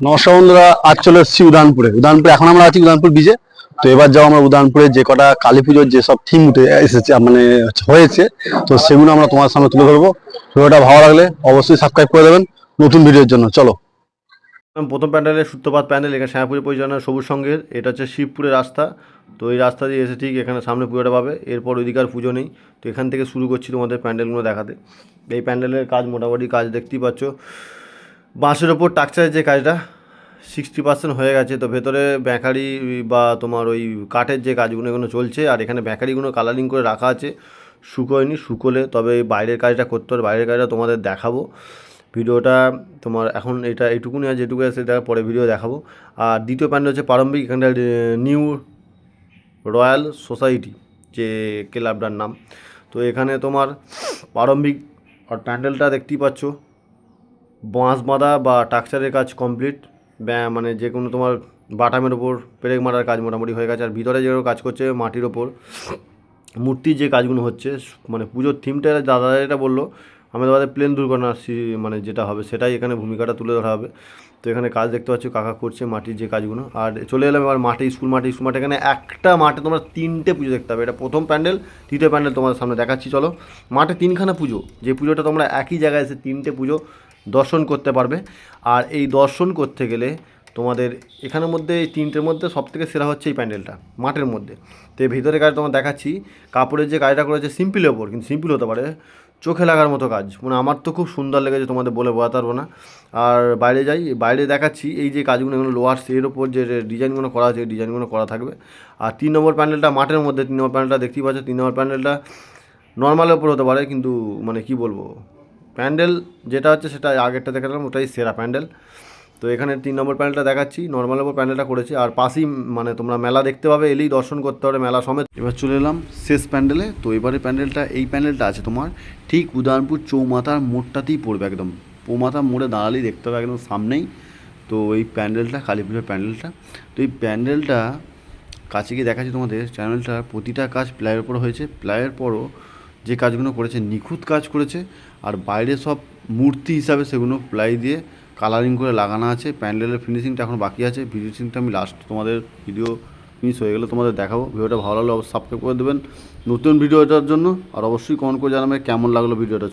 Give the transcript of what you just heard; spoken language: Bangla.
নমস্কার বন্ধুরা, আজ চলে এসেছি উদানপুরে। উদানপুরে, এখন আমরা আছি উদানপুর বিজে তো এবার যাও আমরা উদানপুরে, যে কটা কালী পুজোর যেসব থিম উঠে এসেছে মানে হয়েছে, তো সেগুলো আমরা তোমার সামনে তুলে ধরবো। ভিডিওটা ভালো লাগলে অবশ্যই সাবস্ক্রাইব করে দেবেন নতুন ভিডিওর জন্য। চলো। প্রথম প্যান্ডেলের সূত্রপাত প্যান্ডেল, এখানে শ্যামাপুরি পরিচালনা সবুজ সঙ্গের। এটা হচ্ছে শিবপুরের রাস্তা। তো এই রাস্তা দিয়ে এসে ঠিক এখানে সামনে পুজোটা পাবে। এরপর ওইদিকে আর পুজো নেই। তো এখান থেকে শুরু করছি তোমাদের প্যান্ডেলগুলো দেখাতে। এই প্যান্ডেলের কাজ মোটামুটি কাজ দেখতেই পাচ্ছ। বাঁশের ওপর টাকচারের যে কাজটা সিক্সটি পার্সেন্ট হয়ে গেছে। তো ভেতরে ব্যাকারি বা তোমার ওই কাঠের যে কাজগুলো এগুলো চলছে, আর এখানে ব্যাকারিগুলো কালারিং করে রাখা আছে। শুকোয়নি, শুকোলে তবে বাইরের কাজটা করতে হবে, বাইরের কাজটা তোমাদের দেখাবো। ভিডিওটা তোমার এখন এটা এইটুকুনি, আর যেটুকু আছে সেটা পরে ভিডিও দেখাবো। আর দ্বিতীয় প্যান্ডেল হচ্ছে প্রারম্ভিক, এখানটা নিউ রয়্যাল সোসাইটি যে ক্লাবটার নাম। তো এখানে তোমার প্রারম্ভিক, আর প্যান্ডেলটা দেখতেই পাচ্ছ। বাঁশ বাঁধা বা টাকচারের কাজ কমপ্লিট ব্যা মানে যে কোনো তোমার বাটামের ওপর, পেরেক মারার কাজ মোটামুটি হয়ে গেছে। আর ভিতরে যেগুলো কাজ করছে মাটির ওপর মূর্তির যে কাজগুলো হচ্ছে মানে পুজোর থিমটা দাদা এটা বলল আমাদের প্লেন দুর্ঘটনা মানে যেটা হবে, সেটাই এখানে ভূমিকাটা তুলে ধরা হবে। তো এখানে কাজ দেখতে পাচ্ছ, কাকা করছে মাটির যে কাজগুলো। আর চলে এলাম এবার মাঠে, স্কুল মাঠে। স্কুল মাঠে এখানে একটা মাঠে তোমরা তিনটে পুজো দেখতে হবে এটা প্রথম প্যান্ডেল, তৃতীয় প্যান্ডেল তোমাদের সামনে দেখাচ্ছি, চলো। মাঠে তিনখানা পুজো, যে পুজোটা তোমরা একই জায়গায় এসে তিনটে পুজো দর্শন করতে পারবে। আর এই দর্শন করতে গেলে তোমাদের এখানের মধ্যে, এই তিনটের মধ্যে সব থেকে সেরা হচ্ছে এই প্যান্ডেলটা, মাঠের মধ্যে। তো এই ভিতরে কাজ তোমার দেখাচ্ছি, কাপড়ের যে কাজটা করেছে সিম্পলের ওপর, কিন্তু সিম্পল হতে পারে, চোখে লাগার মতো কাজ। মানে আমার তো খুব সুন্দর লেগেছে তোমাদের বলে বোঝাতে পারব না। আর বাইরে যাই, বাইরে দেখাচ্ছি, এই যে কাজগুলো এগুলো লোয়ার এর ওপর যে ডিজাইনগুলো করা আছে ডিজাইনগুলো করা থাকবে। আর তিন নম্বর প্যান্ডেলটা মাঠের মধ্যে, তিন নম্বর প্যান্ডেলটা দেখতেই পাচ্ছ, তিন নম্বর প্যান্ডেলটা নর্মালের ওপর হতে পারে, কিন্তু মানে কি বলব প্যান্ডেল যেটা হচ্ছে সেটা আগেরটা দেখালাম, ওটাই সেরা প্যান্ডেল। তো এখানে তিন নম্বর প্যান্ডেলটা দেখাচ্ছি নর্মাল ওপর প্যান্ডেলটা করেছে, আর পাশেই মানে তোমরা মেলা দেখতে পাবে, এলেই দর্শন করতে পারে মেলা সমেত। এবার চলে এলাম শেষ প্যান্ডেলে, তো এবারে প্যান্ডেলটা, এই প্যান্ডেলটা আছে তোমার, ঠিক উদয়নপুর চৌমাথার মোড়টাতেই পড়বে একদম। পৌমাথা মোড়ে দাঁড়ালেই দেখতে হবে একদম সামনেই। তো এই প্যান্ডেলটা কালী পুজোর প্যান্ডেলটা। তো এই প্যান্ডেলটা, কাছে গিয়ে দেখাচ্ছি তোমাদের চ্যানেলটার প্রতিটা কাজ প্লায়ের উপর হয়েছে। প্লায়ের পরও যে কাজগুলো করেছে, নিখুঁত কাজ করেছে, আর বাইরে সব মূর্তি হিসাবে সেগুলো প্লাই দিয়ে কালারিং করে লাগানো আছে। প্যান্ডেলের ফিনিশিংটা এখন বাকি আছে। ফিনিশিংটা আমি লাস্ট তোমাদের ভিডিও ফিনিশ হয়ে গেলে তোমাদের দেখাবো। ভিডিওটা ভালো লাগলে অবশ্যই সাবস্ক্রাইব করে দেবেন। নতুন ভিডিওটার জন্য, আর অবশ্যই কমেন্ট করে জানাবে কেমন লাগল ভিডিওটা